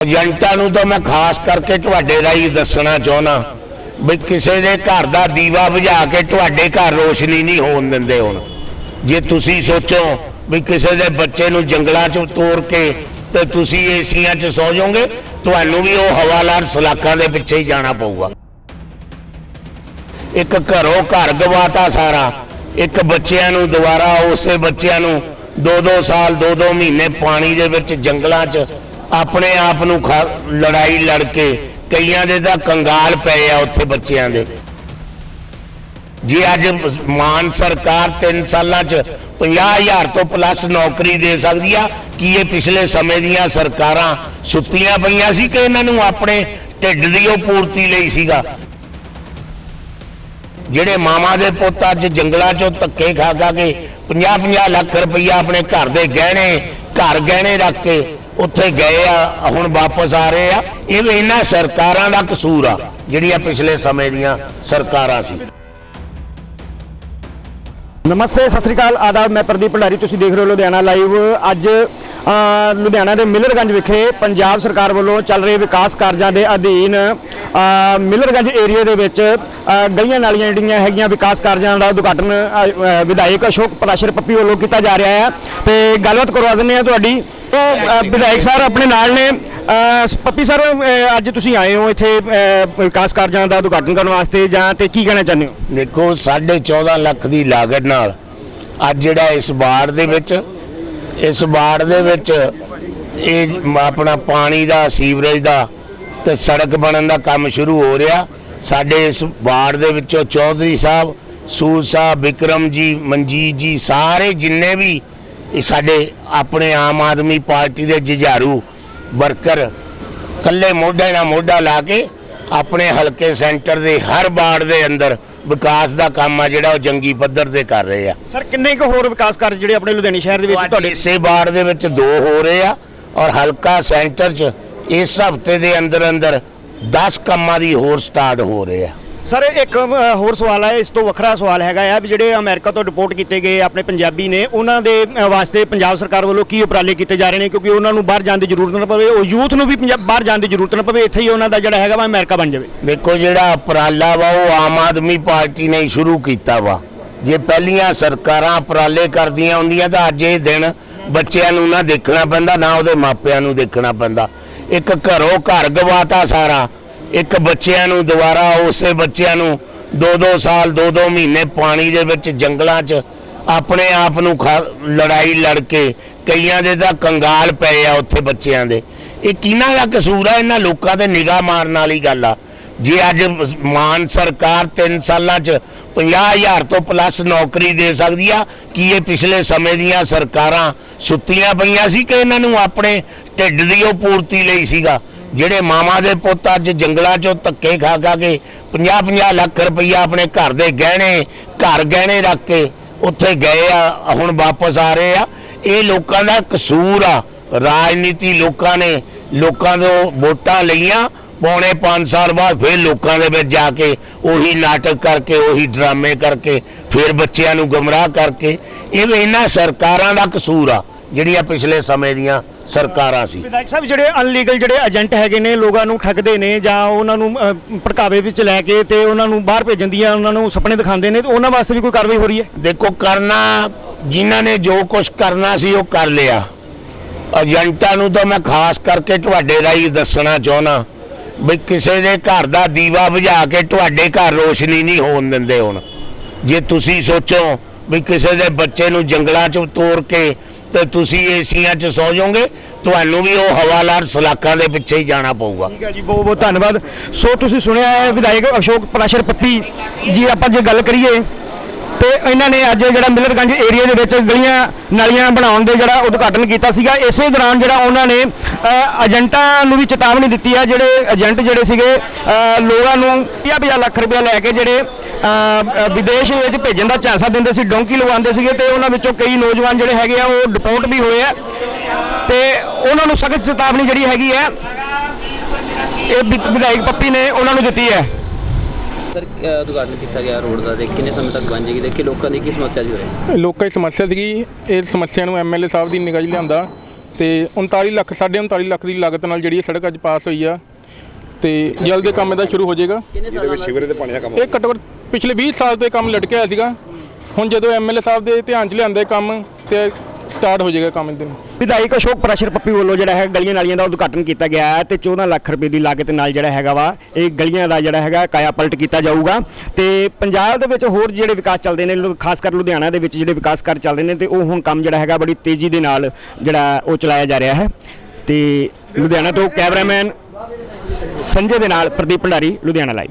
ਏਜੰਟਾਂ ਨੂੰ ਤਾਂ ਮੈਂ ਖਾਸ ਕਰਕੇ ਤੁਹਾਡੇ ਰਾਹੀਂ ਦੱਸਣਾ ਚਾਹੁੰਦਾ ਵੀ ਕਿਸੇ ਦੇ ਘਰ ਦਾ ਦੀਵਾ ਬੁਝਾ ਕੇ ਤੁਹਾਡੇ ਘਰ ਰੋਸ਼ਨੀ ਨਹੀਂ ਹੋਣ ਦਿੰਦੇ ਹੁਣ। ਜੇ ਤੁਸੀਂ ਸੋਚੋ ਵੀ ਕਿਸੇ ਦੇ ਬੱਚੇ ਨੂੰ ਜੰਗਲਾਂ 'ਚ ਤੋੜ ਕੇ ਤੇ ਤੁਸੀਂ ਏਸੀਆਂ 'ਚ ਸੌ ਜਾਓਗੇ, ਤੁਹਾਨੂੰ ਵੀ ਉਹ ਹਵਾਲਾਰ ਸਲਾਖਾਂ ਦੇ ਪਿੱਛੇ ਹੀ ਜਾਣਾ ਪਊਗਾ। ਇੱਕ ਘਰੋਂ ਘਰ ਗਵਾਤਾ ਸਾਰਾ, ਇੱਕ ਬੱਚਿਆਂ ਨੂੰ ਦੁਬਾਰਾ ਉਸੇ ਬੱਚਿਆਂ ਨੂੰ 2-2 ਸਾਲ 2-2 ਮਹੀਨੇ ਪਾਣੀ ਦੇ ਵਿੱਚ ਜੰਗਲਾਂ 'ਚ ਆਪਣੇ ਆਪ ਨੂੰ ਲੜਾਈ ਲੜ ਕੇ ਕਈਆਂ ਦੇ ਤਾਂ ਕੰਗਾਲ ਪਏ ਆ ਉੱਥੇ ਬੱਚਿਆਂ ਦੇ। ਜੇ ਅੱਜ ਮਾਨ ਸਰਕਾਰ 3 ਸਾਲਾਂ 'ਚ 50000 ਤੋਂ ਪਲੱਸ ਨੌਕਰੀ ਦੇ ਸਕਦੀ ਆ, ਕੀ ਇਹ ਪਿਛਲੇ ਸਮੇਂ ਦੀਆਂ ਸਰਕਾਰਾਂ ਸੁੱਤੀਆਂ ਪਈਆਂ ਸੀ ਕਿ ਇਹਨਾਂ ਨੂੰ ਆਪਣੇ ਢਿੱਡ ਦੀ ਉਹ ਪੂਰਤੀ ਲਈ ਸੀਗਾ? ਜਿਹੜੇ ਮਾਮਾ ਦੇ ਪੁੱਤ ਅੱਜ ਜੰਗਲਾਂ 'ਚੋਂ ਧੱਕੇ ਖਾ ਖਾ ਕੇ 50-50 ਲੱਖ ਰੁਪਈਆ ਆਪਣੇ ਘਰ ਦੇ ਗਹਿਣੇ, ਘਰ ਗਹਿਣੇ ਰੱਖ ਕੇ ਉੱਥੇ ਗਏ ਆ, ਹੁਣ ਵਾਪਸ ਆ ਰਹੇ ਆ। ਇਹ ਵੀ ਇਹਨਾਂ ਸਰਕਾਰਾਂ ਦਾ ਕਸੂਰ ਆ, ਜਿਹੜੀਆਂ ਪਿਛਲੇ ਸਮੇਂ ਦੀਆਂ ਸਰਕਾਰਾਂ ਸੀ। ਨਮਸਤੇ, ਸਤਿ ਸ੍ਰੀ ਅਕਾਲ। ਆਦਾਬ, ਮੈਂ ਪ੍ਰਦੀਪ ਭੰਡਾਰੀ, ਤੁਸੀਂ ਦੇਖ ਰਹੇ ਹੋ ਲੁਧਿਆਣਾ ਲਾਈਵ। ਅੱਜ ਲੁਧਿਆਣਾ ਦੇ ਮਿਲਰਗੰਜ ਵਿਖੇ ਪੰਜਾਬ ਸਰਕਾਰ ਵੱਲੋਂ ਚੱਲ ਰਹੇ ਵਿਕਾਸ ਕਾਰਜਾਂ ਦੇ ਅਧੀਨ ਮਿਲਰਗੰਜ ਏਰੀਆ ਦੇ ਵਿੱਚ ਗਲੀਆਂ ਨਾਲੀਆਂ ਜਿਹੜੀਆਂ ਹੈਗੀਆਂ ਵਿਕਾਸ ਕਾਰਜਾਂ ਦਾ ਉਦਘਾਟਨ ਵਿਧਾਇਕ ਅਸ਼ੋਕ ਪ੍ਰਾਸ਼ਰ ਪੱਪੀ ਵੱਲੋਂ ਕੀਤਾ ਜਾ ਰਿਹਾ ਹੈ ਤੇ ਗੱਲਬਾਤ ਕਰਵਾ ਦਿੰਦੇ ਆ ਤੁਹਾਡੀ। ਉਹ ਵਿਧਾਇਕ ਸਰ ਆਪਣੇ ਨਾਲ ਨੇ। ਪੱਪੀ ਸਰ ਅੱਜ ਤੁਸੀਂ ਆਏ ਹੋ ਇੱਥੇ ਵਿਕਾਸ ਕਾਰਜਾਂ ਦਾ ਉਦਘਾਟਨ ਕਰਨ ਵਾਸਤੇ ਜਾਂ ਤੇ ਕੀ ਕਹਿਣਾ ਚਾਹੁੰਦੇ ਹੋ? ਦੇਖੋ 14.5 ਲੱਖ ਦੀ ਲਾਗਤ ਨਾਲ ਅੱਜ ਜਿਹੜਾ ਇਸ ਵਾਰਡ ਦੇ ਵਿੱਚ, ਇਸ ਵਾਰਡ ਦੇ ਵਿੱਚ ਇਹ ਆਪਣਾ ਪਾਣੀ ਦਾ, ਸੀਵਰੇਜ ਦਾ ਤੇ ਸੜਕ ਬਣਨ ਦਾ ਕੰਮ ਸ਼ੁਰੂ ਹੋ ਰਿਹਾ। ਸਾਡੇ ਇਸ ਵਾਰਡ ਦੇ ਵਿੱਚੋਂ ਚੌਧਰੀ ਸਾਹਿਬ, ਸੂਰ ਸਾਹਿਬ, ਵਿਕਰਮ ਜੀ, ਮਨਜੀਤ ਜੀ, ਸਾਰੇ ਜਿੰਨੇ ਵੀ ਇਹ ਸਾਡੇ ਆਪਣੇ ਆਮ ਆਦਮੀ ਪਾਰਟੀ ਦੇ ਜੁਝਾਰੂ ਵਰਕਰ ਕੱਲੇ ਮੋਢੇ ਨਾਲ ਮੋਢਾ ਲਾ ਕੇ ਆਪਣੇ ਹਲਕੇ ਸੈਂਟਰ ਦੇ ਹਰ ਵਾਰਡ ਦੇ ਅੰਦਰ ਵਿਕਾਸ ਦਾ ਕੰਮ ਆ ਜਿਹੜਾ ਉਹ ਜੰਗੀ ਪੱਧਰ ਤੇ ਕਰ ਰਹੇ ਆ। ਸਰ ਕਿੰਨੇ ਕੁ ਹੋਰ ਵਿਕਾਸ ਕਾਰਜ ਜਿਹੜੇ ਆਪਣੇ ਲੁਧਿਆਣੇ ਸ਼ਹਿਰ ਦੇ ਵਿੱਚ ਤੁਹਾਡੇ ਇਸੇ ਵਾਰਡ ਦੇ ਵਿੱਚ ਦੋ ਹੋ ਰਹੇ ਆ ਔਰ ਹਲਕਾ ਸੈਂਟਰ 'ਚ ਇਸ ਹਫ਼ਤੇ ਦੇ ਅੰਦਰ ਅੰਦਰ 10 ਕੰਮਾਂ ਦੀ ਹੋਰ ਸਟਾਰਟ ਹੋ ਰਹੇ ਆ। ਸਰ ਇੱਕ ਅ, ਹੋਰ ਸਵਾਲ ਹੈ ਇਸ ਤੋਂ ਵੱਖਰਾ ਸਵਾਲ ਹੈਗਾ ਆ ਵੀ ਜਿਹੜੇ ਅਮਰੀਕਾ ਤੋਂ ਡਿਪੋਰਟ ਕੀਤੇ ਗਏ ਆਪਣੇ ਪੰਜਾਬੀ ਨੇ ਉਹਨਾਂ ਦੇ ਅ, ਵਾਸਤੇ ਪੰਜਾਬ ਸਰਕਾਰ ਵੱਲੋਂ ਕੀ ਉਪਰਾਲੇ ਕੀਤੇ ਜਾ ਰਹੇ ਨੇ? ਕਿਉਂਕਿ ਉਹਨਾਂ ਨੂੰ ਬਾਹਰ ਜਾਣ ਦੀ ਜ਼ਰੂਰਤ ਨਾ ਪਵੇ ਉਹ ਯੂਥ ਨੂੰ ਵੀ ਪੰਜਾਬ ਬਾਹਰ ਜਾਣ ਦੀ ਜ਼ਰੂਰਤ ਨਾ ਪਵੇ ਇੱਥੇ ਹੀ ਉਹਨਾਂ ਦਾ ਜਿਹੜਾ ਹੈਗਾ ਵਾ ਅਮਰੀਕਾ ਬਣ ਜਾਵੇ। ਦੇਖੋ ਜਿਹੜਾ ਉਪਰਾਲਾ ਵਾ ਉਹ ਆਮ ਆਦਮੀ ਪਾਰਟੀ ਨੇ ਹੀ ਸ਼ੁਰੂ ਕੀਤਾ ਵਾ। ਜੇ ਪਹਿਲੀਆਂ ਸਰਕਾਰਾਂ ਉਪਰਾਲੇ ਕਰਦੀਆਂ ਹੁੰਦੀਆਂ ਤਾਂ ਅੱਜ ਇਹ ਦਿਨ ਬੱਚਿਆਂ ਨੂੰ ਨਾ ਦੇਖਣਾ ਪੈਂਦਾ ਨਾ ਉਹਦੇ ਮਾਪਿਆਂ ਨੂੰ ਦੇਖਣਾ ਪੈਂਦਾ। ਇੱਕ ਘਰੋਂ ਘਰ ਗਵਾਤਾ ਸਾਰਾ ਇੱਕ ਬੱਚਿਆਂ ਨੂੰ ਦੁਬਾਰਾ ਉਸੇ ਬੱਚਿਆਂ ਨੂੰ 2-2 ਸਾਲ 2-2 ਮਹੀਨੇ ਪਾਣੀ ਦੇ ਵਿੱਚ ਜੰਗਲਾਂ 'ਚ ਆਪਣੇ ਆਪ ਨੂੰ ਖਾ- ਲੜਾਈ ਲੜ ਕੇ ਕਈਆਂ ਦੇ ਤਾਂ ਕੰਗਾਲ ਪਏ ਆ ਉੱਥੇ ਬੱਚਿਆਂ ਦੇ। ਇਹ ਕਿਹਨਾਂ ਦਾ ਕਸੂਰ ਆ? ਇਹਨਾਂ ਲੋਕਾਂ ਤੇ ਨਿਗਾਹ ਮਾਰਨ ਵਾਲੀ ਗੱਲ ਆ। ਜੇ ਅੱਜ ਮਾਨ ਸਰਕਾਰ 3 ਸਾਲਾਂ 'ਚ 50000 ਤੋਂ ਪਲੱਸ ਨੌਕਰੀ ਦੇ ਸਕਦੀ ਆ, ਕੀ ਇਹ ਪਿਛਲੇ ਸਮੇਂ ਦੀਆਂ ਸਰਕਾਰਾਂ ਸੁੱਤੀਆਂ ਪਈਆਂ ਸੀ ਕਿ ਇਹਨਾਂ ਨੂੰ ਆਪਣੇ ਢਿੱਡ ਦੀ ਉਹ ਪੂਰਤੀ ਲਈ ਸੀਗਾ? ਜਿਹੜੇ ਮਾਮਾ ਦੇ ਪੁੱਤ ਅੱਜ ਜੰਗਲਾਂ 'ਚੋਂ ਧੱਕੇ ਖਾ ਖਾ ਕੇ 50-50 ਲੱਖ ਰੁਪਈਆ ਆਪਣੇ ਘਰ ਦੇ ਗਹਿਣੇ, ਘਰ ਗਹਿਣੇ ਰੱਖ ਕੇ ਉੱਥੇ ਗਏ ਆ, ਹੁਣ ਵਾਪਸ ਆ ਰਹੇ ਆ। ਇਹ ਲੋਕਾਂ ਦਾ ਕਸੂਰ ਆ। ਰਾਜਨੀਤੀ ਲੋਕਾਂ ਨੇ ਲੋਕਾਂ ਤੋਂ ਵੋਟਾਂ ਲਈਆਂ। ਪੌਣੇ 5 ਸਾਲ ਬਾਅਦ ਫਿਰ ਲੋਕਾਂ ਦੇ ਵਿੱਚ ਜਾ ਕੇ ਉਹੀ ਨਾਟਕ ਕਰਕੇ, ਉਹੀ ਡਰਾਮੇ ਕਰਕੇ, ਫਿਰ ਬੱਚਿਆਂ ਨੂੰ ਗਮਰਾਹ ਕਰਕੇ। ਇਹ ਇਹਨਾਂ ਸਰਕਾਰਾਂ ਦਾ ਕਸੂਰ ਆ, ਜਿਹੜੀਆਂ ਪਿਛਲੇ ਸਮੇਂ ਦੀਆਂ ਸਰਕਾਰਾਂ ਸੀ। ਵਿਧਾਇਕ ਸਾਹਿਬ ਜਿਹੜੇ ਅਨਲੀਗਲ ਜਿਹੜੇ ਏਜੰਟ ਹੈਗੇ ਨੇ ਲੋਕਾਂ ਨੂੰ ਠੱਗਦੇ ਨੇ ਜਾਂ ਉਹਨਾਂ ਨੂੰ ਅ, ਭੜਕਾਵੇ ਵਿੱਚ ਲੈ ਕੇ ਤੇ ਉਹਨਾਂ ਨੂੰ ਬਾਹਰ ਭੇਜਣ ਦੀਆਂ ਉਹਨਾਂ ਨੂੰ ਸੁਪਨੇ ਦਿਖਾਉਂਦੇ ਨੇ ਤੇ ਉਹਨਾਂ ਵਾਸਤੇ ਵੀ ਕੋਈ ਕਾਰਵਾਈ ਹੋ ਰਹੀ ਹੈ? ਦੇਖੋ ਕਰਨਾ ਜਿਨ੍ਹਾਂ ਨੇ ਜੋ ਕੁਝ ਕਰਨਾ ਸੀ ਉਹ ਕਰ ਲਿਆ। ਏਜੰਟਾਂ ਨੂੰ ਤਾਂ ਮੈਂ ਖਾਸ ਕਰਕੇ ਤੁਹਾਡੇ ਰਾਹੀਂ ਦੱਸਣਾ ਚਾਹੁੰਦਾ ਵੀ ਕਿਸੇ ਦੇ ਘਰ ਦਾ ਦੀਵਾ ਬੁਝਾ ਕੇ ਤੁਹਾਡੇ ਘਰ ਰੋਸ਼ਨੀ ਨਹੀਂ ਹੋਣ ਦਿੰਦੇ ਹੁਣ। ਜੇ ਤੁਸੀਂ ਸੋਚੋ ਵੀ ਕਿਸੇ ਦੇ ਬੱਚੇ ਨੂੰ ਜੰਗਲਾਂ 'ਚ ਤੋੜ ਕੇ ਤੇ ਤੁਸੀਂ ਏਸੀਆਂ 'ਚ ਸੌ ਜਾਓਗੇ, ਤੁਹਾਨੂੰ ਵੀ ਉਹ ਹਵਾਲਾਰ ਸਲਾਕਾਂ ਦੇ ਪਿੱਛੇ ਹੀ ਜਾਣਾ ਪਊਗਾ। ਠੀਕ ਹੈ ਜੀ, ਬਹੁਤ ਬਹੁਤ ਧੰਨਵਾਦ। ਸੋ ਤੁਸੀਂ ਸੁਣਿਆ ਹੈ, ਵਿਧਾਇਕ ਅਸ਼ੋਕ ਪ੍ਰਾਸ਼ਰ ਪੱਪੀ ਜੀ, ਆਪਾਂ ਜੇ ਗੱਲ ਕਰੀਏ, ਤੇ ਇਹਨਾਂ ਨੇ ਅੱਜ ਜਿਹੜਾ ਮਿਲਰਗੰਜ ਏਰੀਆ ਦੇ ਵਿੱਚ ਗਲੀਆਂ ਨਾਲੀਆਂ ਬਣਾਉਣ ਦੇ ਜਿਹੜਾ ਉਦਘਾਟਨ ਕੀਤਾ ਸੀਗਾ, ਇਸੇ ਦੌਰਾਨ ਜਿਹੜਾ ਉਹਨਾਂ ਨੇ ਏਜੰਟਾਂ ਨੂੰ ਵੀ ਚੇਤਾਵਨੀ ਦਿੱਤੀ ਹੈ ਜਿਹੜੇ ਏਜੰਟ ਜਿਹੜੇ ਸੀਗੇ ਲੋਕਾਂ ਨੂੰ 50 ਲੱਖ ਰੁਪਏ ਲੈ ਕੇ ਜਿਹੜੇ ਵਿਦੇਸ਼ ਵਿੱਚ ਭੇਜਣ ਦਾ ਝਾਂਸਾ ਦਿੰਦੇ ਸੀ ਡੋਂਕੀ ਲਗਵਾਉਂਦੇ ਸੀਗੇ ਤੇ ਉਹਨਾਂ ਵਿੱਚੋਂ ਕਈ ਨੌਜਵਾਨ ਜਿਹੜੇ ਹੈਗੇ ਆ ਉਹ ਡਿਪੋਰਟ ਵੀ ਹੋਏ ਆ। ਤੇ ਉਹਨਾਂ ਨੂੰ ਸਖਤ ਚੇਤਾਵਨੀ ਜਿਹੜੀ ਹੈਗੀ ਹੈ ਇਹ ਵਿਧਾਇਕ ਪੱਪੀ ਨੇ ਉਹਨਾਂ ਨੂੰ ਦਿੱਤੀ ਹੈ। ਸਰ ਉਦਘਾਟਨ ਕੀਤਾ ਗਿਆ ਰੋਡ ਦਾ ਤੇ ਕਿੰਨੇ ਸਮੇਂ ਤੱਕ ਬਣ ਜਾਏਗੀ? ਦੇਖੀ ਲੋਕਾਂ ਦੀ ਕੀ ਸਮੱਸਿਆ ਸੀ ਉਰੇ? ਲੋਕਾਂ ਦੀ ਸਮੱਸਿਆ ਸੀਗੀ ਇਹ ਸਮੱਸਿਆ ਨੂੰ ਐਮਐਲਏ ਸਾਹਿਬ ਦੀ ਨਿਗਾਹ 'ਚ ਲਿਆਂਦਾ ਤੇ 39 ਲੱਖ ਸਾਢੇ 39 ਲੱਖ ਦੀ ਲਾਗਤ ਨਾਲ ਜਿਹੜੀ ਸੜਕ ਅੱਜ ਪਾਸ ਹੋਈ ਆ ਤੇ ਜਲਦ ਕੰਮ ਇਹਦਾ ਸ਼ੁਰੂ ਹੋ ਜਾਏਗਾ। ਕਿੰਨੇ ਸਾਲਾਂ ਦਾ ਸਿਵਰੇ ਦੇ ਪਾਣੀ ਦਾ ਕੰਮ ਇਹ ਘੱਟੋ ਘੱਟ ਪਿਛਲੇ 20 ਸਾਲ ਤੋਂ ਇਹ ਕੰਮ ਲਟਕਿਆ ਹੋਇਆ ਸੀਗਾ। ਹੁਣ ਜਦੋਂ ਐਮਐਲਏ ਸਾਹਿਬ ਦੇ ਧਿਆਨ 'ਚ ਲਿਆਂਦੇ ਕੰਮ, ਤੇ ਸਟਾਰਟ ਹੋ ਜਾਏਗਾ ਕੰਮ ਇਹਦੇ ਨੂੰ ਵਿਧਾਇਕ ਅਸ਼ੋਕ ਪ੍ਰਾਸ਼ਰ ਪੱਪੀ ਵੱਲੋਂ ਜਿਹੜਾ ਹੈ ਗਲੀਆਂ ਨਾਲੀਆਂ ਦਾ ਉਦਘਾਟਨ ਕੀਤਾ ਗਿਆ ਹੈ ਤੇ 14 ਲੱਖ ਰੁਪਏ ਦੀ ਲਾਗਤ ਨਾਲ ਜਿਹੜਾ ਹੈਗਾ ਵਾ, ਇਹ ਗਲੀਆਂ ਦਾ ਜਿਹੜਾ ਹੈਗਾ ਕਾਇਆ ਪਲਟ ਕੀਤਾ ਜਾਊਗਾ। ਤੇ ਪੰਜਾਬ ਦੇ ਵਿੱਚ ਹੋਰ ਜਿਹੜੇ ਵਿਕਾਸ ਚੱਲਦੇ ਨੇ ਖਾਸ ਕਰ ਲੁਧਿਆਣਾ ਦੇ ਵਿੱਚ ਜਿਹੜੇ ਵਿਕਾਸ ਕਰ ਚੱਲਦੇ ਨੇ, ਤੇ ਉਹ ਹੁਣ ਕੰਮ ਜਿਹੜਾ ਹੈਗਾ ਬੜੀ ਤੇਜ਼ੀ ਦੇ ਨਾਲ ਜਿਹੜਾ ਉਹ ਚਲਾਇਆ ਜਾ ਰਿਹਾ ਹੈ। ਤੇ ਲੁਧਿਆਣਾ ਤੋਂ ਕੈਮਰਾਮੈਨ ਸੰਜੇ ਦੇ ਨਾਲ ਪ੍ਰਦੀਪ ਭੰਡਾਰੀ, ਲੁਧਿਆਣਾ ਲਾਈਵ